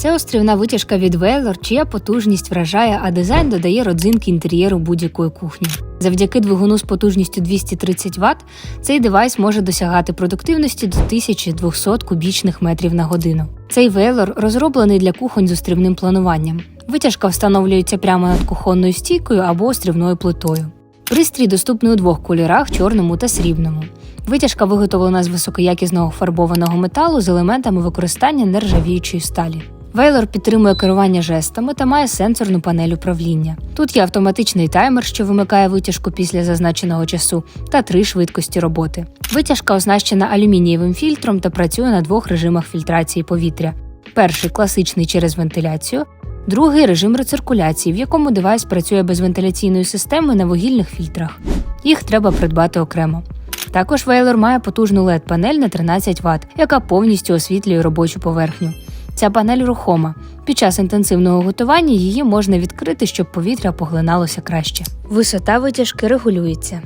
Це острівна витяжка від Veylor, чия потужність вражає, а дизайн додає родзинки інтер'єру будь-якої кухні. Завдяки двигуну з потужністю 230 Вт цей девайс може досягати продуктивності до 1200 кубічних метрів на годину. Цей Veylor розроблений для кухонь з острівним плануванням. Витяжка встановлюється прямо над кухонною стійкою або острівною плитою. Пристрій доступний у двох кольорах чорному та срібному. Витяжка виготовлена з високоякісного фарбованого металу з елементами використання нержавіючої сталі. Вейлор підтримує керування жестами та має сенсорну панель управління. Тут є автоматичний таймер, що вимикає витяжку після зазначеного часу, та три швидкості роботи. Витяжка оснащена алюмінієвим фільтром та працює на двох режимах фільтрації повітря: перший класичний через вентиляцію, другий режим рециркуляції, в якому девайс працює без вентиляційної системи на вугільних фільтрах. Їх треба придбати окремо. Також Вейлор має потужну led панель на 13 Вт, яка повністю освітлює робочу поверхню. Ця панель рухома. Під час інтенсивного готування її можна відкрити, щоб повітря поглиналося краще. Висота витяжки регулюється.